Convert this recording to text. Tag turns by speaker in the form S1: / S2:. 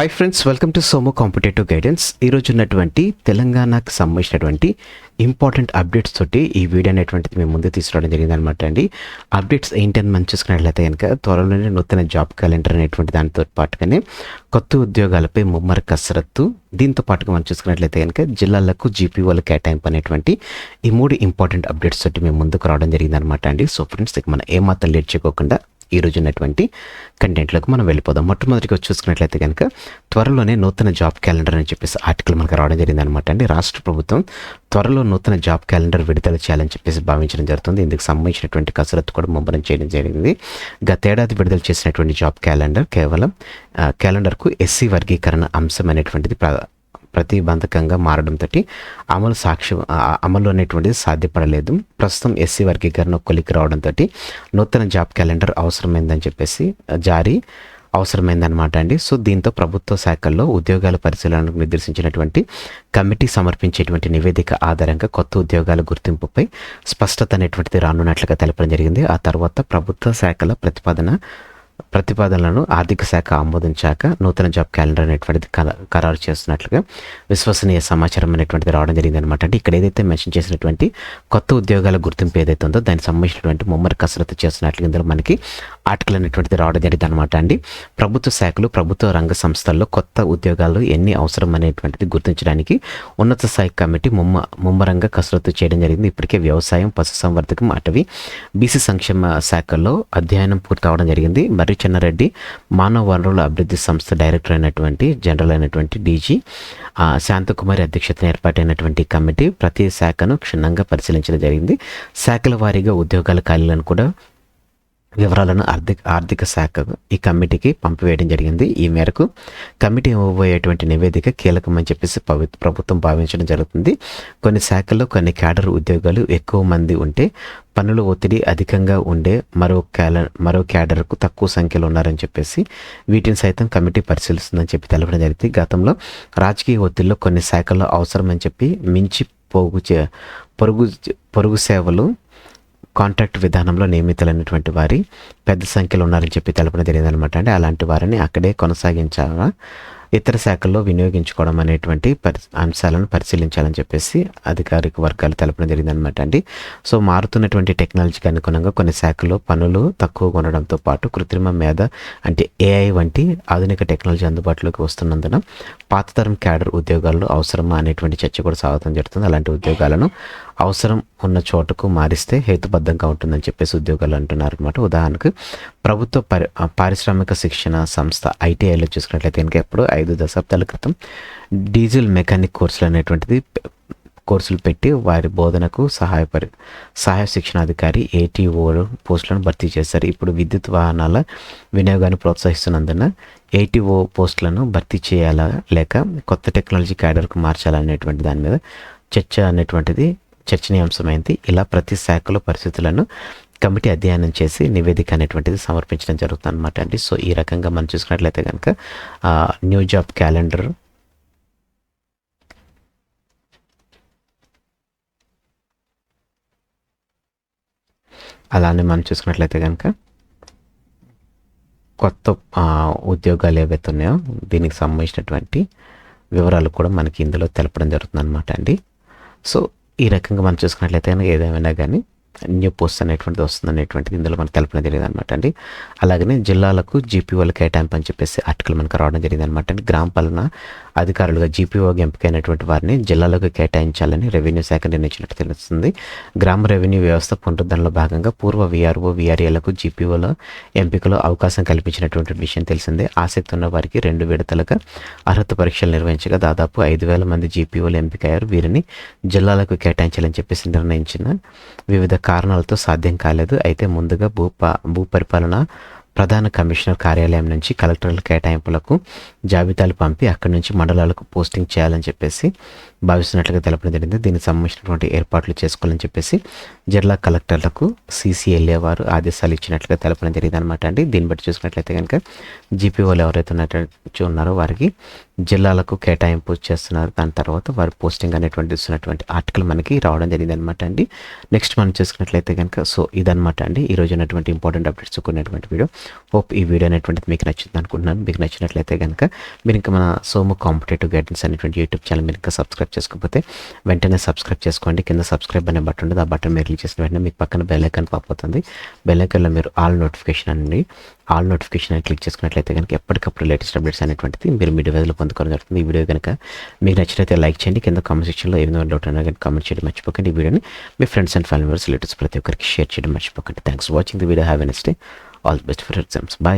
S1: Hi friends welcome to Somu competitive guidance ఈరోజు ఉన్నటువంటి తెలంగాణకు సంబంధించినటువంటి ఇంపార్టెంట్ అప్డేట్స్ తోటి ఈ వీడియో అనేటువంటిది మేము ముందు తీసుకురావడం జరిగింది అనమాట అండి. అప్డేట్స్ ఏంటని మనం చూసుకున్నట్లయితే కనుక త్వరలోనే నూతన జాబ్ క్యాలెండర్ అనేటువంటి దానితో పాటుగానే కొత్త ఉద్యోగాలపై ముమ్మర కసరత్తు. దీంతో పాటుగా మనం చూసుకున్నట్లయితే కనుక జిల్లాలకు జీపీఓల కేటాయింపు అనేటువంటి ఈ మూడు ఇంపార్టెంట్ అప్డేట్స్ తోటి మేము ముందుకు రావడం జరిగింది అనమాట అండి. సో ఫ్రెండ్స్ ఇక మనం ఏమాత్రం లేట్ చేయకోకుండా ఈ ఉన్నటువంటి కంటెంట్లోకి మనం వెళ్ళిపోదాం. మొట్టమొదటిగా చూసుకున్నట్లయితే కనుక త్వరలోనే నూతన జాబ్ క్యాలెండర్ అని చెప్పేసి ఆర్టికల్ మనకు రావడం జరిగింది అనమాట అండి. రాష్ట్ర ప్రభుత్వం త్వరలో నూతన జాబ్ క్యాలెండర్ విడుదల చేయాలని చెప్పేసి భావించడం జరుగుతుంది. ఇందుకు సంబంధించినటువంటి కసరత్తు కూడా ముమ్మరం చేయడం జరిగింది. గతేడాది విడుదల చేసినటువంటి జాబ్ క్యాలెండర్ కేవలం క్యాలెండర్కు ఎస్సీ వర్గీకరణ అంశం అనేటువంటిది ప్ర- ప్రతిబంధకంగా మారడంతో అమలు సాక్ష్యం అమలు అనేటువంటిది సాధ్యపడలేదు. ప్రస్తుతం ఎస్సీ వర్గీకరణ కొలికి రావడంతో నూతన జాబ్ క్యాలెండర్ అవసరమైందని చెప్పేసి జారీ అవసరమైందనమాట అండి. సో దీంతో ప్రభుత్వ శాఖల్లో ఉద్యోగాల పరిశీలనకు నిర్దేశించినటువంటి కమిటీ సమర్పించేటువంటి నివేదిక ఆధారంగా కొత్త ఉద్యోగాల గుర్తింపుపై స్పష్టత అనేటువంటిది రానున్నట్లుగా తెలపడం జరిగింది. ఆ తర్వాత ప్రభుత్వ శాఖల ప్రతిపాదన ప్రతిపాదనలను ఆర్థిక శాఖ ఆమోదించాక నూతన జాబ్ క్యాలెండర్ అనేటువంటిది ఖరారు చేస్తున్నట్లుగా విశ్వసనీయ సమాచారం అనేటువంటిది రావడం జరిగింది అనమాట అంటే ఇక్కడ ఏదైతే మెన్షన్ చేసినటువంటి కొత్త ఉద్యోగాల గుర్తింపు ఏదైతే ఉందో దానికి సంబంధించినటువంటి ముమ్మరి కసరత్తు చేస్తున్నట్లు ఇందులో మనకి ఆర్టికల్ అనేటువంటిది రావడం జరిగింది అనమాట అండి ప్రభుత్వ శాఖలు ప్రభుత్వ రంగ సంస్థల్లో కొత్త ఉద్యోగాలు ఎన్ని అవసరం అనేటువంటిది గుర్తించడానికి ఉన్నత స్థాయి కమిటీ ముమ్మ ముమ్మరంగా కసరత్తు చేయడం జరిగింది. ఇప్పటికే వ్యవసాయం పశుసంవర్ధకం అటవీ బీసీ సంక్షేమ శాఖల్లో అధ్యయనం పూర్తి కావడం జరిగింది. మర్రి మానవ వనరుల అభివృద్ధి సంస్థ డైరెక్టర్ అయినటువంటి జనరల్ అయినటువంటి డీజీ ఆ, శాంతకుమారి అధ్యక్షతన ఏర్పాటైనటువంటి కమిటీ ప్రతి శాఖను క్షుణ్ణంగా పరిశీలించడం జరిగింది. శాఖల వారీగా ఉద్యోగాల ఖాళీలను కూడా వివరాలను ఆర్థిక ఆర్థిక శాఖ ఈ కమిటీకి పంపివేయడం జరిగింది. ఈ మేరకు కమిటీ ఇవ్వబోయేటువంటి నివేదిక కీలకమని చెప్పేసి ప్రభుత్వం భావించడం జరుగుతుంది. కొన్ని శాఖల్లో కొన్ని క్యాడర్ ఉద్యోగాలు ఎక్కువ మంది ఉంటే పనుల ఒత్తిడి అధికంగా ఉండే మరో క్యాల మరో క్యాడర్కు తక్కువ సంఖ్యలో ఉన్నారని చెప్పేసి వీటిని సైతం కమిటీ పరిశీలిస్తుందని చెప్పి తెలపడం జరిగింది. గతంలో రాజకీయ ఒత్తిడిలో కొన్ని శాఖల్లో అవసరమని చెప్పి మించి పోగు చే పొరుగు పొరుగు సేవలు కాంట్రాక్ట్ విధానంలో నియమితులైనటువంటి వారి పెద్ద సంఖ్యలో ఉన్నారని చెప్పి తెలపడం జరిగింది అనమాట అంటే అలాంటి వారిని అక్కడే కొనసాగించాలా? ఇతర శాఖల్లో వినియోగించుకోవడం అనేటువంటి పరి అంశాలను పరిశీలించాలని చెప్పేసి అధికారిక వర్గాలు తెలపడం జరిగిందనమాట అండి. సో మారుతున్నటువంటి టెక్నాలజీకి అనుగుణంగా కొన్ని శాఖల్లో పనులు తక్కువగా ఉండడంతో పాటు కృత్రిమ మేధ అంటే ఏఐ వంటి ఆధునిక టెక్నాలజీ అందుబాటులోకి వస్తున్నందున పాత తరం క్యాడర్ ఉద్యోగాలు అవసరమా అనేటువంటి చర్చ కూడా సాగుతం జరుగుతుంది. అలాంటి ఉద్యోగాలను అవసరం ఉన్న చోటుకు మారిస్తే హేతుబద్ధంగా ఉంటుందని చెప్పేసి ఉద్యోగాలు అంటున్నారు అనమాట ఉదాహరణకు ప్రభుత్వ పారిశ్రామిక శిక్షణ సంస్థ ఐటీఐలో చూసుకున్నట్లయితే కనుక ఎప్పుడు ఐదు దశాబ్దాల క్రితం డీజిల్ మెకానిక్ కోర్సులు అనేటువంటిది కోర్సులు పెట్టి వారి బోధనకు సహాయపరి సహాయ శిక్షణాధికారి ఏటీఓ పోస్టులను భర్తీ చేశారు. ఇప్పుడు విద్యుత్ వాహనాల వినియోగాన్ని ప్రోత్సహిస్తున్నందున ఏటీఓ పోస్టులను భర్తీ చేయాలా లేక కొత్త టెక్నాలజీ క్యాడర్కు మార్చాలనేటువంటి దాని మీద చర్చ అనేటువంటిది చర్చనీయాంశమైంది. ఇలా ప్రతి శాఖలో పరిస్థితులను కమిటీ అధ్యయనం చేసి నివేదిక అనేటువంటిది సమర్పించడం జరుగుతుంది అనమాట అండి. సో ఈ రకంగా మనం చూసుకున్నట్లయితే కనుక న్యూ జాబ్ క్యాలెండర్. అలానే మనం చూసుకున్నట్లయితే కనుక కొత్త ఉద్యోగాలు ఏవైతే ఉన్నాయో దీనికి సంబంధించినటువంటి వివరాలు కూడా మనకి ఇందులో తెలపడం జరుగుతుంది అనమాట అండి. సో ఈ రకంగా మనం చూసుకున్నట్లయితే కనుక ఏదేమైనా కానీ న్యూ పోస్ట్ అనేటువంటిది వస్తుంది అనేటువంటిది ఇందులో మనకు తెలపడం జరిగింది అనమాట అండి. అలాగనే జిల్లాలకు జీపీఓల కేటాయింపు అని చెప్పేసి ఆర్టికల్ మనకు రావడం జరిగింది అనమాట అండి. గ్రామ పాలన అధికారులుగా జీపీఓగా ఎంపికైనటువంటి వారిని జిల్లాలకు కేటాయించాలని రెవెన్యూ శాఖ నిర్ణయించినట్టు తెలుస్తుంది. గ్రామ రెవెన్యూ వ్యవస్థ పునరుద్ధరణలో భాగంగా పూర్వ వీఆర్ఓ వీఆర్ఏలకు జీపీఓల ఎంపికలో అవకాశం కల్పించినటువంటి విషయం తెలిసిందే. ఆసక్తి ఉన్న వారికి రెండు విడతలుగా అర్హత పరీక్షలు నిర్వహించగా దాదాపు ఐదు వేల మంది జీపీఓలు ఎంపికయ్యారు. వీరిని జిల్లాలకు కేటాయించాలని చెప్పేసి నిర్ణయించిన వివిధ కారణాలతో సాధ్యం కాలేదు. అయితే ముందుగా భూ భూ పరిపాలన ప్రధాన కమిషనర్ కార్యాలయం నుంచి కలెక్టర్ల కేటాయింపులకు జాబితాలు పంపి అక్కడి నుంచి మండలాలకు పోస్టింగ్ చేయాలని చెప్పేసి భావిస్తున్నట్లుగా తెలపడం జరిగింది. దీనికి సంబంధించినటువంటి ఏర్పాట్లు చేసుకోవాలని చెప్పేసి జిల్లా కలెక్టర్లకు సీసీఎల్ఏ వారు ఆదేశాలు ఇచ్చినట్లుగా తెలపడం జరిగింది అనమాట అండి. దీన్ని బట్టి చూసుకున్నట్లయితే కనుక జీపీఓలు ఎవరైతే ఉన్నట్టు ఉన్నారో వారికి జిల్లాలకు కేటాయింపు చేస్తున్నారు. దాని తర్వాత వారు పోస్టింగ్ అనేటువంటి ఇస్తున్నటువంటి ఆర్టికల్ మనకి రావడం జరిగింది అనమాట అండి. నెక్స్ట్ మనం చూసుకున్నట్లయితే కనుక సో ఇదనమాట అండి. ఈ ఉన్నటువంటి ఇంపార్టెంట్ అప్డేట్స్ కొన్నటువంటి వీడియో. హోప్ ఈ వీడియో అనేటువంటిది మీకు నచ్చింది అనుకుంటున్నాను. మీకు నచ్చినట్లయితే కనుక మీరు ఇంకా మన సోము కాంపిటేటివ్ గైడెన్స్ అనేటువంటి యూట్యూబ్ ఛానల్ మీరు ఇంకా సబ్స్క్రైబ్ చేసుకోకపోతే వెంటనే సబ్స్క్రైబ్ చేసుకోండి. కింద సబ్స్క్రైబ్ అనే బటన్ ఉంటుంది ఆ బటన్ మీరు క్లిక్ చేసిన వెంటనే మీకు పక్కన బెల్ ఐకాన్ పాపోతుంది బెల్ ఐకాన్లో మీరు ఆల్ నోటిఫికేషన్ అండి ఆల్ నోటిఫికేషన్ అని క్లిక్ చేసుకున్నట్లయితే కనుక ఎప్పటికప్పుడు లేటెస్ట్ అప్డేట్స్ అనేటువంటిది మీరు మీ డివైస్లో అందుకోవడం జరుగుతుంది ఈ వీడియో కనుక మీకు నచ్చినైతే లైక్ చేయండి. కింద కామెంట్ సెక్షన్లో ఏమైనా డౌట్ అయినా కానీ కామెంట్ చేయడం మర్చిపోకండి. ఈ వీడియోని మీ friends and family members relatives ప్రతి ఒక్కరికి షేర్ చేయడం మర్చిపోకండి. Thanks watching the video have a nice day all the best for exams bye